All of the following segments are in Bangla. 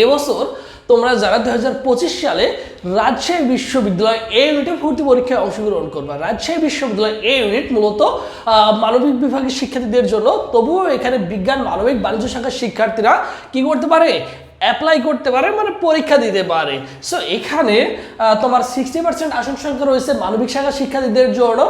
এবছর তোমরা যারা দু হাজার পঁচিশ সালে রাজশাহী বিশ্ববিদ্যালয় এ ইউনিটে ভর্তি পরীক্ষায় অংশগ্রহণ করবা। রাজশাহী বিশ্ববিদ্যালয় এ ইউনিট মূলত মানবিক বিভাগের শিক্ষার্থীদের জন্য। তবুও এখানে বিজ্ঞান, মানবিক, বাণিজ্য শাখার শিক্ষার্থীরা কি করতে পারে? অ্যাপ্লাই করতে পারে মানে পরীক্ষা দিতে পারে। সো এখানে তোমার সিক্সটি পার্সেন্ট আসন সংখ্যা রয়েছে মানবিক শাখার শিক্ষার্থীদের জন্য,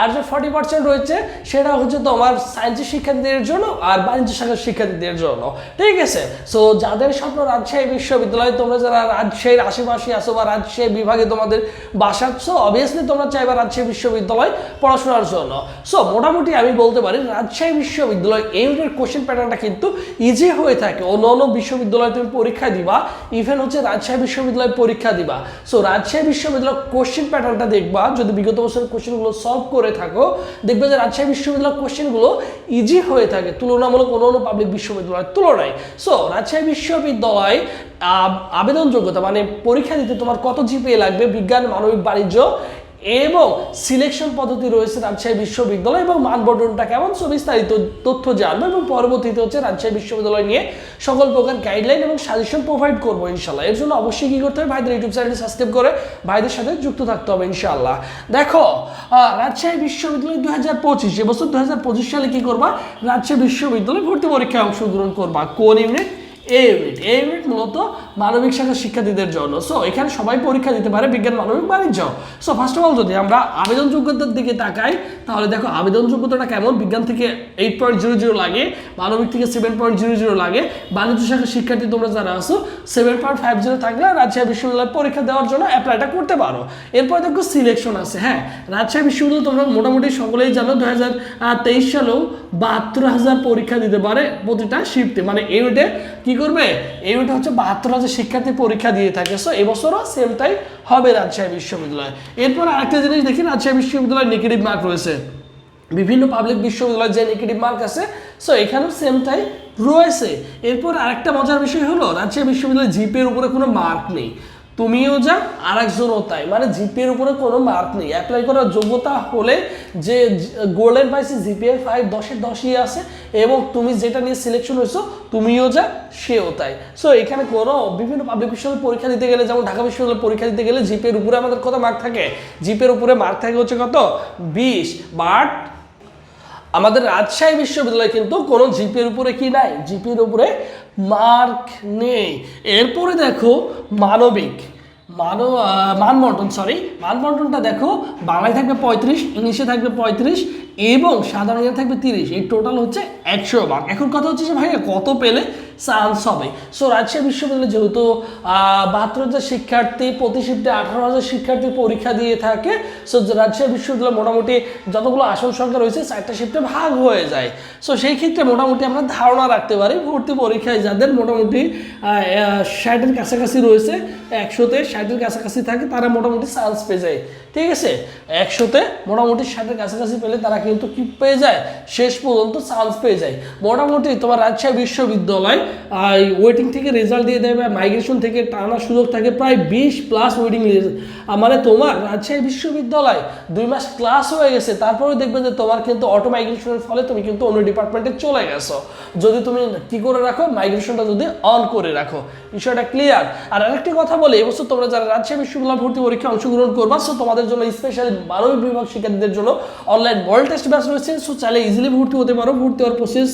আর যে ফর্টি পার্সেন্ট রয়েছে, সেটা হচ্ছে তোমার সায়েন্সের শিক্ষার্থীদের জন্য আর বাণিজ্য শাখার শিক্ষার্থীদের জন্য। ঠিক আছে? সো যাদের স্বপ্ন রাজশাহী বিশ্ববিদ্যালয়ে, তোমরা যারা রাজশাহীর আশেপাশে আসো বা রাজশাহী বিভাগে তোমাদের বাসা সো অবভিয়াসলি তোমরা চাইবা রাজশাহী বিশ্ববিদ্যালয় পড়াশোনার জন্য। সো মোটামুটি আমি বলতে পারি, রাজশাহী বিশ্ববিদ্যালয় এই কোশ্চেন প্যাটার্নটা কিন্তু ইজি হয়ে থাকে। অন্য অন্য বিশ্ববিদ্যালয়ে তুমি পরীক্ষা দিবা ইভেন হচ্ছে রাজশাহী বিশ্ববিদ্যালয়ে পরীক্ষা দিবা। সো রাজশাহী বিশ্ববিদ্যালয় কোশ্চেন প্যাটার্নটা দেখবা, যদি বিগত বছরের কোশ্চেনগুলো সলভ করে থাকো, দেখবে যে রাজশাহী বিশ্ববিদ্যালয়ের কোশ্চেনগুলো ইজি হয়ে থাকে, তুলনামূলক অন্য অন্য পাবলিক বিশ্ববিদ্যালয়ের তুলনায়। সো রাজশাহী বিশ্ববিদ্যালয়, আব- আবেদন যোগ্যতা মানে পরীক্ষা দিতে তোমার কত জিপিএ লাগবে? বিজ্ঞান, মানবিক, বাণিজ্য এবং সিলেকশন পদ্ধতি রয়েছে রাজশাহী বিশ্ববিদ্যালয় এবং মানবন্টনটা কেমন? সো বিস্তারিত তথ্য জানব এবং পরবর্তীতে হচ্ছে রাজশাহী বিশ্ববিদ্যালয় নিয়ে সকল প্রকার গাইডলাইন এবং সাজেশন প্রোভাইড করব ইনশাল্লাহ এর জন্য অবশ্যই কি করতে হবে? ভাইদের ইউটিউব চ্যানেলটি সাবস্ক্রাইব করে ভাইদের সাথে যুক্ত থাকতে হবে ইনশাল্লাহ দেখো রাজশাহী বিশ্ববিদ্যালয় দুই হাজার পঁচিশ এবছর দু হাজার পঁচিশ সালে কি করবা? রাজশাহী বিশ্ববিদ্যালয়ে ভর্তি পরীক্ষায় অংশগ্রহণ করবা। কোন unit A unit A unit মূলত মানবিক শাখার শিক্ষার্থীদের জন্য। সো এখানে সবাই পরীক্ষা দিতে পারে বিজ্ঞান, মানবিক, বাণিজ্য। সো ফার্স্ট অফ অল যদি আমরা আবেদন যোগ্যতার দিকে তাকাই, তাহলে দেখো আবেদন যোগ্যতাটা কেমন? বিজ্ঞান থেকে এইট পয়েন্ট জিরো জিরো লাগে, মানবিক থেকে সেভেন পয়েন্ট জিরো জিরো লাগে। বাণিজ্য শাখার শিক্ষার্থী তোমরা যারা আসো সেভেন পয়েন্ট ফাইভ জিরো থাকলে রাজশাহী বিশ্ববিদ্যালয়ে পরীক্ষা দেওয়ার জন্য অ্যাপ্লাইটা করতে পারো। এরপর দেখো সিলেকশন আছে হ্যাঁ। রাজশাহী বিশ্ববিদ্যালয় তোমরা মোটামুটি সকলেই জানো দু হাজার তেইশ সালেও বাহাত্তর হাজার পরীক্ষা দিতে পারে প্রতিটা শিফটে মানে ইউনিটে কি করবে? ইউনিটে হচ্ছে বাহাত্তর হাজার শিক্ষার্থী পরীক্ষা দিয়ে থাকে। সো এবছরও সেমটাই হবে রাজশাহী বিশ্ববিদ্যালয়। এরপর আরেকটা জিনিস দেখি, রাজশাহী বিশ্ববিদ্যালয়ের নেগেটিভ মার্ক রয়েছে। বিভিন্ন পাবলিক বিশ্ববিদ্যালয়ের যে নেগেটিভ মার্ক আছে সো এখানেও সেমটাই রয়েছে। এরপর আরেকটা মজার বিষয় হলো, রাজশাহী বিশ্ববিদ্যালয়ের জিপের উপরে কোনো মার্ক নেই। তুমিও যা আর একজনও তাই। মানে জিপিএর উপরে কোনো মার্ক নেই। অ্যাপ্লাই করার যোগ্যতা হলে যে গোল্ডেন পাইছে জিপিএ ফাইভ দশের দশই আছে এবং তুমি যেটা নিয়ে সিলেকশন হয়েছো, তুমিও যা, সেও তাই। সো এখানে কোনো বিভিন্ন পাবলিক বিশ্ববিদ্যালয় পরীক্ষা দিতে গেলে, যেমন ঢাকা বিশ্ববিদ্যালয় পরীক্ষা দিতে গেলে জিপিএর উপরে আমাদের কত মার্ক থাকে? জিপিএর উপরে মার্ক থাকে হচ্ছে কত? বিশ। বাট আমাদের রাজশাহী বিশ্ববিদ্যালয় কিন্তু কোনো জিপির উপরে কি নাই? জিপির উপরে মার্ক নেই। এরপরে দেখো মানবিক। মানব মানমন্টন সরি মানবন্টনটা দেখো, বাংলায় থাকবে পঁয়ত্রিশ, ইংলিশে থাকবে পঁয়ত্রিশ এবং সাধারণ থাকবে তিরিশ। এই টোটাল হচ্ছে একশো মার্ক এখন কথা হচ্ছে যে ভাইয়া, কত পেলে? চান্স হবে। সো রাজশাহী বিশ্ববিদ্যালয়ে যেহেতু বাহাত্তর হাজার শিক্ষার্থী প্রতি শিফটে আঠারো হাজার শিক্ষার্থী পরীক্ষা দিয়ে থাকে সো রাজশাহী বিশ্ববিদ্যালয় মোটামুটি যতগুলো আসন সংখ্যা রয়েছে, চারটা শিফটে ভাগ হয়ে যায়। সো সেই ক্ষেত্রে মোটামুটি আমরা ধারণা রাখতে পারি, ভর্তি পরীক্ষায় যাদের মোটামুটি ষাটের কাছাকাছি রয়েছে, একশোতে ষাটের কাছাকাছি থাকে, তারা মোটামুটি চান্স পেয়ে যায়। ঠিক আছে? একশোতে মোটামুটি ষাটের কাছাকাছি পেলে তারা কিন্তু কি পেয়ে যায়? শেষ পর্যন্ত চান্স পেয়ে যায়। মোটামুটি তোমার রাজশাহী বিশ্ববিদ্যালয় ওয়েটিং থেকে রেজাল্ট দিয়ে দেবে মাইগ্রেশন থেকে টানার সুযোগ থাকে প্রায় বিশ প্লাস ওয়েটিং মানে তোমার রাজশাহী বিশ্ববিদ্যালয় দুই মাস ক্লাস হয়ে গেছে তারপরে দেখবে যে তোমার কিন্তু অটো মাইগ্রেশনের ফলে তুমি কিন্তু অন্য ডিপার্টমেন্টে চলে গেছো। যদি তুমি কি করে রাখো মাইগ্রেশনটা যদি অন করে রাখো। বিষয়টা ক্লিয়ার আর আরেকটি কথা বলে এবছর তোমরা যারা রাজশাহী বিশ্ববিদ্যালয় ভর্তি পরীক্ষা অংশগ্রহণ করবা সো তোমাদের জন্য স্পেশাল মানবিক বিভাগ শিক্ষার্থীদের জন্য অনলাইন মডেল টেস্ট ব্যাচ রয়েছে সো চাইলে ইজিলি ভর্তি হতে পারো। ভর্তি হওয়ার process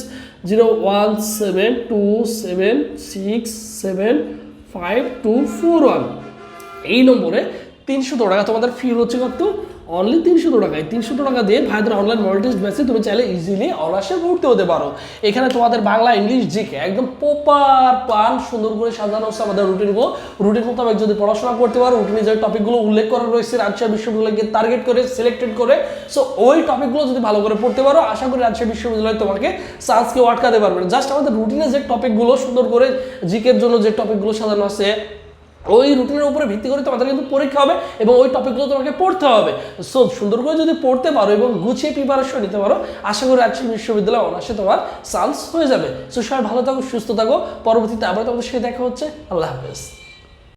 zero one seven two seven six seven five two four one. এই নম্বরে তিনশো টাকা তোমাদের ফি হচ্ছে কত অনলি তিনশো টাকায়, তিনশো টাকা দিয়ে ভাইদের অনলাইন টেস্ট ব্যাচে তুমি চাইলে ইজিলি অনার্সে ভর্তি হতে পারো। এখানে তোমাদের বাংলা, ইংলিশ জিকে একদম প্রপার প্ল্যান সুন্দর করে সাজানো হচ্ছে আমাদের রুটিনগুলো রুটিন মোতাবেক যদি পড়াশোনা করতে পারো রুটিনে যে টপিকগুলো উল্লেখ করা রয়েছে, রাজশাহী বিশ্ববিদ্যালয়কে টার্গেট করে সিলেক্টেড করে সো ওই টপিকগুলো যদি ভালো করে পড়তে পারো, আশা করি রাজশাহী বিশ্ববিদ্যালয় তোমাকে চান্সকে আটকাতে পারবে জাস্ট আমাদের রুটিনে যে টপিকগুলো সুন্দর করে জিকের জন্য যে টপিকগুলো সাজানো আছে ওই রুটিনের উপরে ভিত্তি করে তোমাদের কিন্তু পরীক্ষা হবে এবং ওই টপিকগুলো তোমাকে পড়তে হবে। সো সুন্দর করে যদি পড়তে পারো এবং গুছিয়ে প্রিপারেশন নিতে পারো, আশা করি রাজশাহী বিশ্ববিদ্যালয় অনার্সে তোমার চান্স হয়ে যাবে। সো সবাই ভালো থাকো, সুস্থ থাকো। পরবর্তীতে আবার তোমাদের সাথে দেখা হচ্ছে। আল্লাহ হাফেজ।